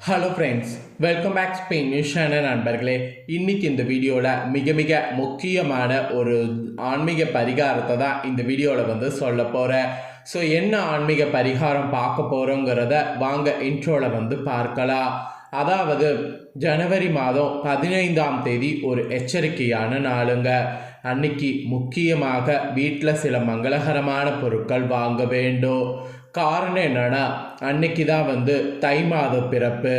Hello friends welcome back Spain news channel நண்பர்களே. இன்னைக்கு இந்த வீடியோவில் மிக மிக முக்கியமான ஒரு ஆன்மீக பரிகாரத்தை தான் இந்த வீடியோவில் வந்து சொல்ல போகிறேன் ஸோ என்ன ஆன்மீக பரிகாரம் பார்க்க போகிறோங்கிறத வாங்க இன்ட்ரோவில் வந்து பார்க்கலாம். அதாவது ஜனவரி மாதம் பதினைந்தாம் தேதி ஒரு எச்சரிக்கையான நாளுங்க. அன்னைக்கு முக்கியமாக வீட்டில் சில மங்களகரமான பொருட்கள் வாங்க வேண்டும். காரணம் என்னன்னா அன்னைக்கு தான் வந்து தை மாத பிறப்பு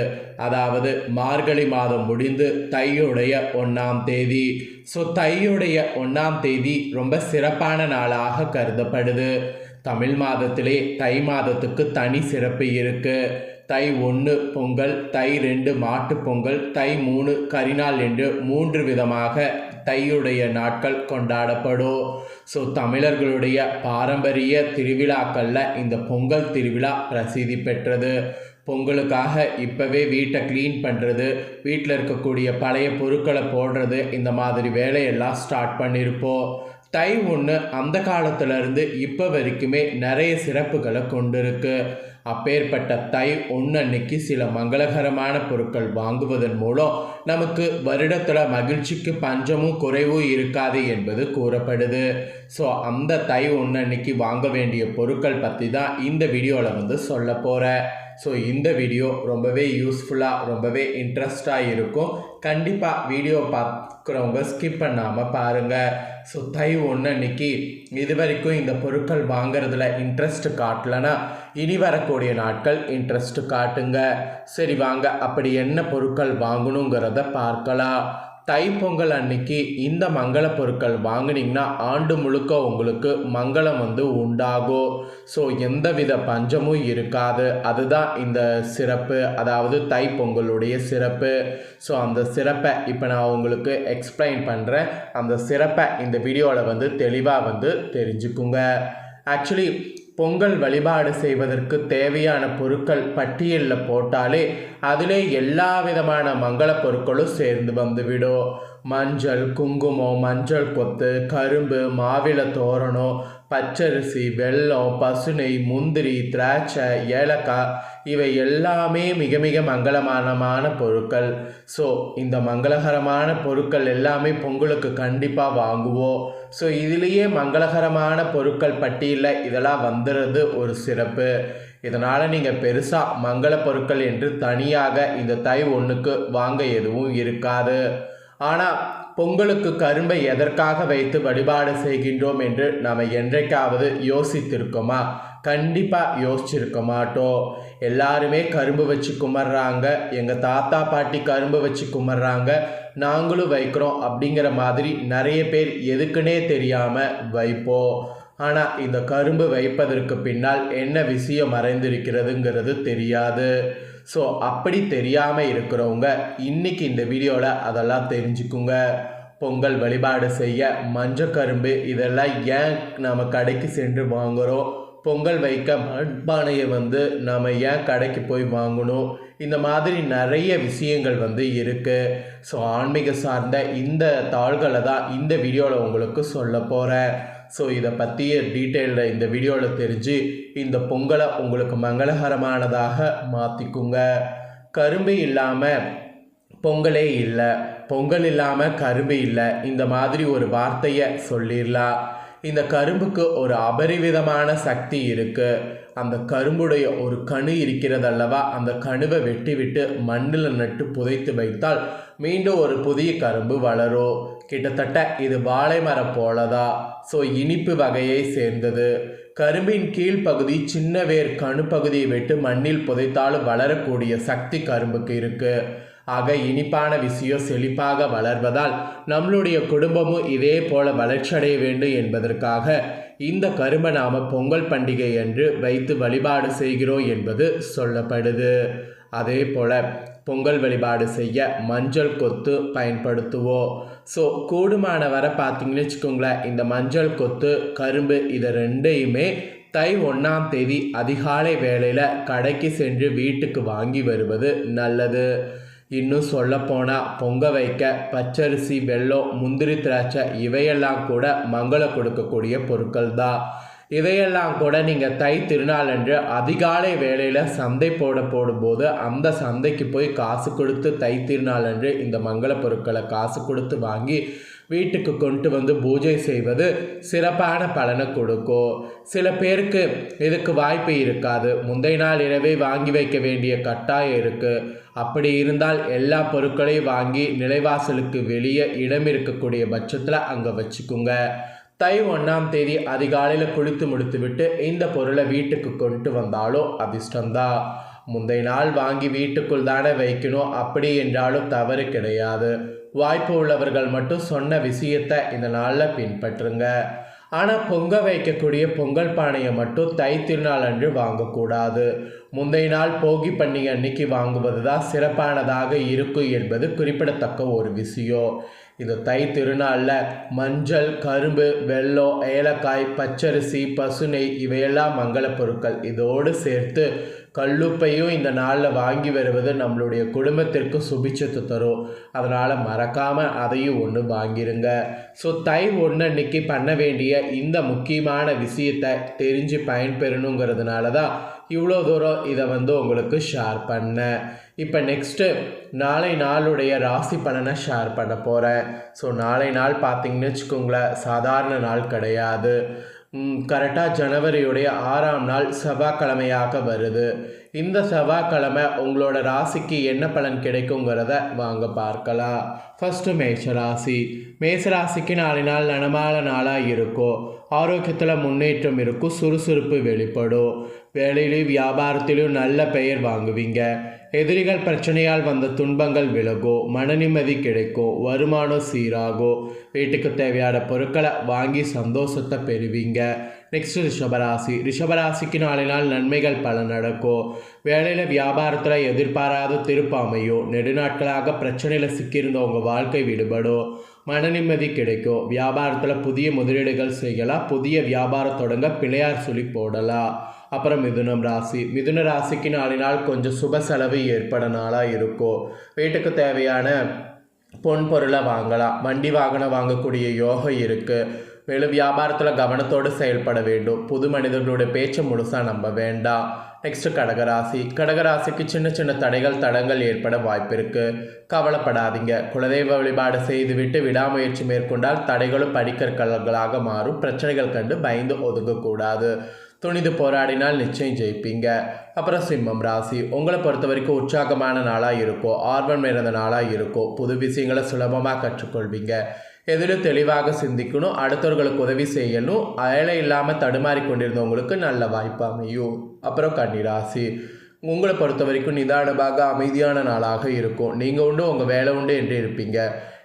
அதாவது மார்கழி மாதம் முடிந்து தையுடைய ஒன்றாம் தேதி. ஸோ தையுடைய ஒன்றாம் தேதி ரொம்ப சிறப்பான நாளாக கருதப்படுது. தமிழ் மாதத்திலே தை மாதத்துக்கு தனி சிறப்பு இருக்கு. தை ஒன்று பொங்கல் தை ரெண்டு மாட்டு பொங்கல் தை மூணு கரிநாள் என்று மூன்று விதமாக தையுடைய நாட்கள் கொண்டாடப்படும். ஸோ தமிழர்களுடைய பாரம்பரிய திருவிழாக்களில் இந்த பொங்கல் திருவிழா பிரசித்தி பெற்றது. பொங்கலுக்காக இப்போவே வீட்டை க்ளீன் பண்ணுறது வீட்டில் இருக்கக்கூடிய பழைய பொருட்களை போடுறது இந்த மாதிரி வேலையெல்லாம் ஸ்டார்ட் பண்ணியிருப்போம் தை ஒன்று அந்த காலத்துலேருந்து இப்போ வரைக்குமே நிறைய சிறப்புகளை கொண்டிருக்கு. அப்பேற்பட்ட தை ஒன்று அன்னைக்கு சில மங்களகரமான பொருட்கள் வாங்குவதன் மூலம் நமக்கு வருடத்தில் மகிழ்ச்சிக்கு பஞ்சமும் குறைவும் இருக்காது என்பது கூறப்படுது. ஸோ அந்த தை ஒன்று அன்னைக்கு வாங்க வேண்டிய பொருட்கள் பற்றி தான் இந்த வீடியோவில் வந்து சொல்ல போகிறேன் ஸோ இந்த வீடியோ ரொம்பவே யூஸ்ஃபுல்லாக ரொம்பவே இன்ட்ரெஸ்டாக இருக்கும். கண்டிப்பாக வீடியோ பார்க்குறவங்க ஸ்கிப் பண்ணாமல் பாருங்கள் ஸோ ஒன்று அன்னைக்கு இது வரைக்கும் இந்த பொருட்கள் வாங்குறதுல இன்ட்ரெஸ்ட் காட்டலைன்னா இனி வரக்கூடிய நாட்கள் இன்ட்ரெஸ்ட் காட்டுங்க. சரி வாங்க அப்படி என்ன பொருட்கள் வாங்கணுங்கிறத பார்க்கலாம். தைப்பொங்கல் அன்னைக்கு இந்த மங்கள பொருட்கள் வாங்குனீங்கன்னா ஆண்டு முழுக்க உங்களுக்கு மங்களம் வந்து உண்டாகும். ஸோ எந்தவித பஞ்சமும் இருக்காது. அதுதான் இந்த சிறப்பு. அதாவது தைப்பொங்கலுடைய சிறப்பு. ஸோ அந்த சிறப்பை இப்போ நான் உங்களுக்கு எக்ஸ்பிளைன் பண்ணுறேன் அந்த சிறப்பை இந்த வீடியோவில் வந்து தெளிவாக வந்து தெரிஞ்சுக்குங்க. ஆக்சுவலி பொங்கல் வழிபாடு செய்வதற்கு தேவையான பொருட்கள் பட்டியலில் போட்டாலே அதிலே எல்லா விதமான மங்கள பொருட்களும் சேர்ந்து வந்துவிடும். மஞ்சள் குங்குமம் மஞ்சள் கொத்து கரும்பு மாவிள தோரணம் பச்சரிசி வெல்லம் பசுனை முந்திரி திராட்சை ஏலக்காய் இவை எல்லாமே மிக மிக மங்களமானமான பொருட்கள். ஸோ இந்த மங்களகரமான பொருட்கள் எல்லாமே பொங்கலுக்கு கண்டிப்பாக வாங்குவோம். ஸோ இதுலேயே மங்களகரமான பொருட்கள் பட்டியலில் இதெல்லாம் வந்துடுறது ஒரு சிறப்பு. இதனால் நீங்கள் பெருசாக மங்கள பொருட்கள் என்று தனியாக இந்த தை ஒன்றுக்கு வாங்க எதுவும் இருக்காது. ஆனால் பொங்கலுக்கு கரும்பை எதற்காக வைத்து வழிபாடு செய்கின்றோம் என்று நாம் என்றைக்காவது யோசித்திருக்கோமா? கண்டிப்பாக யோசிச்சிருக்க மாட்டோம். எல்லாருமே கரும்பு வச்சு குமர்றாங்க. எங்கள் தாத்தா பாட்டி கரும்பு வச்சு குமர்றாங்க. நாங்களும் வைக்கிறோம் அப்படிங்கிற மாதிரி நிறைய பேர் எதுக்குன்னே தெரியாமல் வைப்போம். ஆனால் இந்த கரும்பு வைப்பதற்கு பின்னால் என்ன விஷயம் மறைந்திருக்கிறதுங்கிறது தெரியாது. ஸோ அப்படி தெரியாமல் இருக்கிறவங்க இன்றைக்கி இந்த வீடியோவில் அதெல்லாம் தெரிஞ்சுக்குங்க. பொங்கல் வழிபாடு செய்ய மஞ்சள் கரும்பு இதெல்லாம் ஏன் நம்ம கடைக்கு சென்று வாங்குகிறோம் பொங்கல் வைக்க மண்பானையை வந்து நாம் ஏன் கடைக்கு போய் வாங்கணும்? இந்த மாதிரி நிறைய விஷயங்கள் வந்து இருக்குது ஸோ ஆன்மீக சார்ந்த இந்த தாள்களை தான் இந்த வீடியோவில் உங்களுக்கு சொல்ல போகிறேன் ஸோ இதை பற்றிய டீட்டெயிலில் இந்த வீடியோவில் தெரிஞ்சு இந்த பொங்கலை உங்களுக்கு மங்களகரமானதாக மாற்றிக்குங்க கரும்பு இல்லாமல் பொங்கலே இல்லை. பொங்கல் இல்லாமல் கரும்பு இல்லை. இந்த மாதிரி ஒரு வார்த்தையை சொல்லிடலாம் இந்த கரும்புக்கு ஒரு அபரிவிதமான சக்தி இருக்குது அந்த கரும்புடைய ஒரு கணு இருக்கிறது அல்லவா அந்த கணுவை வெட்டி விட்டு மண்ணில் நட்டு புதைத்து வைத்தால் மீண்டும் ஒரு புதிய கரும்பு வளரும் கிட்டத்தட்ட இது வாழை மரம் போலதா? ஸோ இனிப்பு வகையை சேர்ந்தது. கரும்பின் கீழ்ப்பகுதி சின்ன வேர் கணு பகுதியை விட்டு மண்ணில் புதைத்தாலும் வளரக்கூடிய சக்தி கரும்புக்கு இருக்குது ஆக இனிப்பான விஷயம் செழிப்பாக வளர்வதால் நம்மளுடைய குடும்பமும் இதே போல வளர்ச்சியடைய வேண்டும் என்பதற்காக இந்த கரும்பை நாம பொங்கல் பண்டிகை என்று வைத்து வழிபாடு செய்கிறோம் என்பது சொல்லப்படுது. அதே போல பொங்கல் வழிபாடு செய்ய மஞ்சள் கொத்து பயன்படுத்துவோம். ஸோ கூடுமான வரை பார்த்தீங்கன்னு வச்சுக்கோங்களேன் இந்த மஞ்சள் கொத்து கரும்பு இதை ரெண்டையுமே தை ஒன்றாம் தேதி அதிகாலை வேளையில் கடைக்கு சென்று வீட்டுக்கு வாங்கி வருவது நல்லது. இன்னும் சொல்லப்போனால் பொங்க வைக்க பச்சரிசி வெல்லம் முந்திரி திராட்சை இவையெல்லாம் கூட மங்களம் கொடுக்கக்கூடிய பொருட்கள் தான் இதையெல்லாம் கூட நீங்கள் தை திருநாள் அன்று அதிகாலை வேளையில் சந்தை போட போடும்போது அந்த சந்தைக்கு போய் காசு கொடுத்து தை திருநாள் அன்று இந்த மங்கள பொருட்களை காசு கொடுத்து வாங்கி வீட்டுக்கு கொண்டு வந்து பூஜை செய்வது சிறப்பான பலனை கொடுக்கும். சில பேருக்கு இதுக்கு வாய்ப்பு இருக்காது. முந்தைய நாள் இரவே வாங்கி வைக்க வேண்டிய கட்டாயம் இருக்குது அப்படி இருந்தால் எல்லா பொருட்களையும் வாங்கி நிலைவாசலுக்கு வெளியே இடம் இருக்கக்கூடிய பட்சத்தில் அங்கே வச்சுக்கோங்க. தை ஒன்றாம் தேதி அதிகாலையில் குளித்து முடித்துவிட்டு இந்த பொருளை வீட்டுக்கு கொண்டு வந்தாலும் அதிர்ஷ்டம்தான் முந்தைய நாள் வாங்கி வீட்டுக்குள் தானே வைக்கணும். அப்படி என்றாலும் தவறு கிடையாது. வாய்ப்பு உள்ளவர்கள் மட்டும் சொன்ன விஷயத்தை இந்த நாளில் பின்பற்றுங்க. ஆனால் பொங்க வைக்கக்கூடிய பொங்கல் பானையை மட்டும் தை திருநாள் அன்று வாங்கக்கூடாது. முந்தைய நாள் போகி பண்டிகை அன்னைக்கு வாங்குவது தான் சிறப்பானதாக இருக்கும் என்பது குறிப்பிடத்தக்க ஒரு விஷயம். இந்த தை திருநாளில் மஞ்சள் கரும்பு வெல்லம் ஏலக்காய் பச்சரிசி பசுனை இவையெல்லாம் மங்கள பொருட்கள். இதோடு சேர்த்து கல்லுப்பையும் இந்த நாளில் வாங்கி வருவது நம்மளுடைய குடும்பத்திற்கு சுபிச்சத்தை தரும். அதனால் மறக்காமல் அதையும் ஒன்று வாங்கிருங்க. ஸோ தை ஒன்று அன்னைக்கு பண்ண வேண்டிய இந்த முக்கியமான விஷயத்தை தெரிஞ்சு பயன்பெறணுங்கிறதுனால தான் இவ்வளோ தூரம் இதை வந்து உங்களுக்கு ஷேர் பண்ணேன் இப்போ நெக்ஸ்ட்டு நாளை நாளுடைய ராசி பலனை ஷேர் பண்ண போகிறேன் ஸோ நாளை நாள் பார்த்தீங்கன்னு வச்சுக்கோங்களேன் சாதாரண நாள் கிடையாது. கரெக்டாக ஜனவரியுடைய ஆறாம் நாள் செவ்வாய்க்கிழமையாக வருது. இந்த செவ்வாய்க்கிழமை உங்களோட ராசிக்கு என்ன பலன் கிடைக்குங்கிறத வாங்க பார்க்கலாம். ஃபஸ்ட்டு மேஷராசி மேஷராசிக்கு நாலு நாள் நனமான நாளாக இருக்கும் ஆரோக்கியத்தில் முன்னேற்றம் இருக்கும் சுறுசுறுப்பு வெளிப்படும். வேலையிலையும் வியாபாரத்திலையும் நல்ல பெயர் வாங்குவீங்க. எதிரிகள் பிரச்சனையால் வந்த துன்பங்கள் விலகோ மனநிம்மதி கிடைக்கோ கிடைக்கும் வருமானம் சீராகோ வீட்டுக்கு தேவையான பொருட்களை வாங்கி சந்தோஷத்தை பெறுவீங்க. நெக்ஸ்ட் ரிஷபராசி. ரிஷபராசிக்கு நாளை நாள் நன்மைகள் பல நடக்கும் வேலையில் வியாபாரத்தில் எதிர்பாராத திருப்பாமையோ நெடுநாட்களாக பிரச்சனையில் சிக்கியிருந்த உங்கள் வாழ்க்கை விடுபடும் மன நிம்மதி கிடைக்கும் வியாபாரத்தில் புதிய முதலீடுகள் செய்யலாம். புதிய வியாபாரம் தொடங்க பிள்ளையார் சொல்லி போடலாம். அப்புறம் மிதுனம் ராசி. மிதுன ராசிக்கு நாளினால் கொஞ்சம் சுப செலவு ஏற்பட நாளாக இருக்கும் வீட்டுக்கு தேவையான பொன் பொருளை வாங்கலாம். வண்டி வாகனம் வாங்கக்கூடிய யோகம் இருக்குது மேலும் வியாபாரத்தில் கவனத்தோடு செயல்பட வேண்டும். புது மனிதர்களுடைய பேச்சை முழுசாக நம்ப வேண்டாம். நெக்ஸ்ட் கடகராசி. கடகராசிக்கு சின்ன சின்ன தடைகள் தடங்கள் ஏற்பட வாய்ப்பு இருக்குது கவலைப்படாதீங்க. குலதெய்வ வழிபாடு செய்துவிட்டு விடாமுயற்சி மேற்கொண்டால் தடைகளும் படிக்கற்களாக மாறும். பிரச்சனைகள் கண்டு பயந்து ஒதுங்கக்கூடாது. துணிந்து போராடினால் நிச்சயம் ஜெயிப்பீங்க. அப்புறம் சிம்மம் ராசி. உங்களை பொறுத்த வரைக்கும் உற்சாகமான நாளாக இருக்கும் ஆர்வம் நிறைந்த நாளாக இருக்கும் புது விஷயங்களை சுலபமாக கற்றுக்கொள்வீங்க. எதிலும் தெளிவாக சிந்திக்கணும் அடுத்தவர்களுக்கு உதவி செய்யணும் வேலை இல்லாமல் தடுமாறி கொண்டிருந்தவங்களுக்கு நல்ல வாய்ப்பு அமையும். அப்புறம் கன்னிராசி உங்களை பொறுத்த வரைக்கும் நிதானமாக அமைதியான நாளாக இருக்கும். நீங்கள் உண்டு உங்கள் வேலை உண்டு என்று இருப்பீங்க.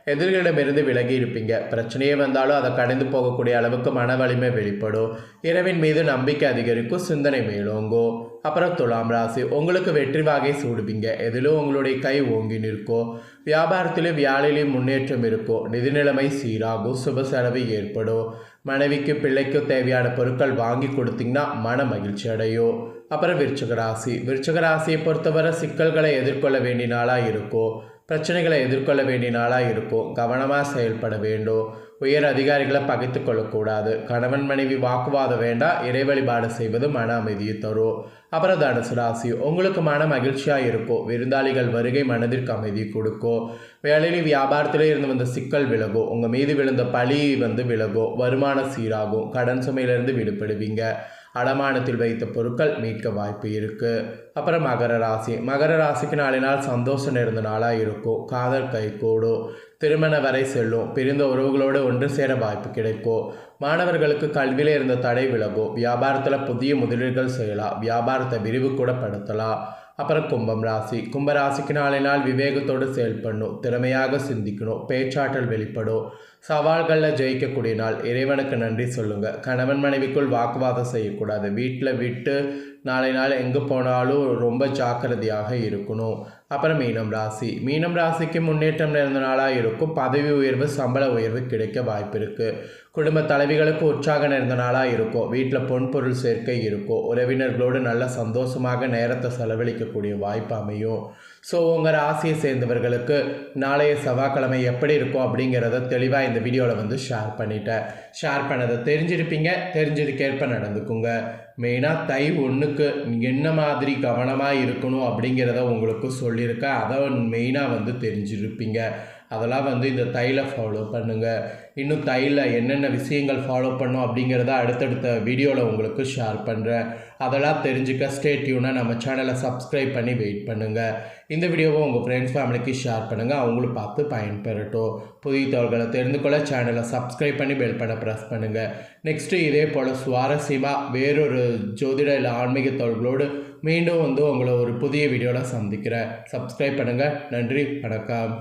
எதிர்களிடமிருந்து விலகி இருப்பீங்க பிரச்சனையே வந்தாலும் அதை கடந்து போகக்கூடிய அளவுக்கு மன வலிமை வெளிப்படும். இரவின் மீது நம்பிக்கை அதிகரிக்கும் சிந்தனை மேலோங்கும். அப்புறம் துலாம் ராசி உங்களுக்கு வெற்றி வாகை சூடுவீங்க. எதிலும் உங்களுடைய கை ஓங்கி நிற்கும். வியாபாரத்திலும் வியாழிலையும் முன்னேற்றம் இருக்கும். நிதி நிலைமை சீராகும் சுப செலவு ஏற்படும். மனைவிக்கு பிள்ளைக்கு தேவையான பொருட்கள் வாங்கி கொடுத்தீங்கன்னா மன மகிழ்ச்சி அடையும். அப்புறம் விருச்சக ராசி. விருச்சக ராசியை பொறுத்தவரை சிக்கல்களை எதிர்கொள்ள வேண்டிய நாளாக இருக்கும். பிரச்சனைகளை எதிர்கொள்ள வேண்டிய நாளாக இருக்கும் கவனமாக செயல்பட வேண்டும். உயர் அதிகாரிகளை பகைத்து கொள்ளக்கூடாது. கணவன் மனைவி வாக்குவாதம் வேண்டாம். இறை வழிபாடு செய்வது மன அமைதியை தரும். அப்புறம் தனுசு ராசி. உங்களுக்கு மன மகிழ்ச்சியாக இருக்கும் விருந்தாளிகள் வருகை மனதிற்கு அமைதி கொடுக்கும். வேலையிலும் வியாபாரத்திலே இருந்து வந்த சிக்கல் விலகும். உங்கள் மீது விழுந்த பழி வந்து விலகும். வருமானம் சீராகும். கடன் சுமையிலிருந்து விடுபடுவீங்க. அடமானத்தில் வைத்த பொருட்கள் மீட்க வாய்ப்பு இருக்குது அப்புறம் மகர ராசி. மகர ராசிக்கு நாளை நாள் சந்தோஷம் நிறைந்த நாளாக இருக்கும். காதல் கை கூடும். திருமண வரை செல்லும். பிரிந்த உறவுகளோடு ஒன்று சேர வாய்ப்பு கிடைக்கும். மாணவர்களுக்கு கல்வியில் இருந்த தடை விலகும். வியாபாரத்தில் புதிய முதலீடுகள் செய்யலாம். வியாபாரத்தை விரிவு கூட படுத்தலாம். அப்புறம் கும்பம் ராசி. கும்ப ராசிக்கு நாளை நாள் விவேகத்தோடு செயல்படணும். திறமையாக சிந்திக்கணும். பேச்சாற்றல் வெளிப்படும். சவால்களில் ஜெயிக்கக்கூடிய நாள். இறைவனுக்கு நன்றி சொல்லுங்கள் கணவன் மனைவிக்குள் வாக்குவாதம் செய்யக்கூடாது. வீட்டில் விட்டு நாளை நாள் எங்கே போனாலும் ரொம்ப ஜாக்கிரதையாக இருக்கணும். அப்புறம் மீனம் ராசி. மீனம் ராசிக்கு முன்னேற்றம் நிறைந்த நாளாக இருக்கும். பதவி உயர்வு சம்பள உயர்வு கிடைக்க வாய்ப்பு இருக்குது குடும்ப தலைவிகளுக்கு உற்சாக நிறைந்த நாளாக இருக்கும் வீட்டில் பொன்பொருள் சேர்க்கை இருக்கும் உறவினர்களோடு நல்ல சந்தோஷமாக நேரத்தை செலவழிக்கக்கூடிய வாய்ப்பு அமையும். ஸோ உங்கள் ராசியை சேர்ந்தவர்களுக்கு நாளைய செவ்வாய்க்கிழமை எப்படி இருக்கும் அப்படிங்கிறத தெளிவாக இந்த வீடியோவில் வந்து ஷேர் பண்ணிட்டேன். ஷேர் பண்ணதை தெரிஞ்சிருப்பீங்க தெரிஞ்சதுக்கேற்ப நடந்துக்குங்க. மெயினாக தை ஒன்றுக்கு என்ன மாதிரி கவனமாக இருக்கணும் அப்படிங்கிறத உங்களுக்கு சொல்லியிருக்கேன். அதை மெயினாக வந்து தெரிஞ்சிருப்பீங்க. அதெல்லாம் வந்து இந்த தையில் ஃபாலோ பண்ணுங்கள் இன்னும் தையில் என்னென்ன விஷயங்கள் ஃபாலோ பண்ணும் அப்படிங்கிறத அடுத்தடுத்த வீடியோவில் உங்களுக்கு ஷேர் பண்ணுறேன் அதெல்லாம் தெரிஞ்சுக்க ஸ்டே டியூனாக நம்ம சேனலை சப்ஸ்கிரைப் பண்ணி வெயிட் பண்ணுங்கள் இந்த வீடியோவை உங்கள் ஃப்ரெண்ட்ஸ் ஃபேமிலிக்கு ஷேர் பண்ணுங்கள் அவங்களும் பார்த்து பயன்பெறட்டும். புதிய தகவல்களை தெரிந்து கொள்ள சேனலை சப்ஸ்கிரைப் பண்ணி பெல் பண்ண ப்ரெஸ் பண்ணுங்கள் நெக்ஸ்ட்டு இதே போல் சுவாரஸ்யமாக வேறொரு ஜோதிட இல்லை ஆன்மீக தகவல்களோடு மீண்டும் வந்து உங்களை ஒரு புதிய வீடியோவில் சந்திக்கிறேன். சப்ஸ்கிரைப் பண்ணுங்கள் நன்றி. வணக்கம்.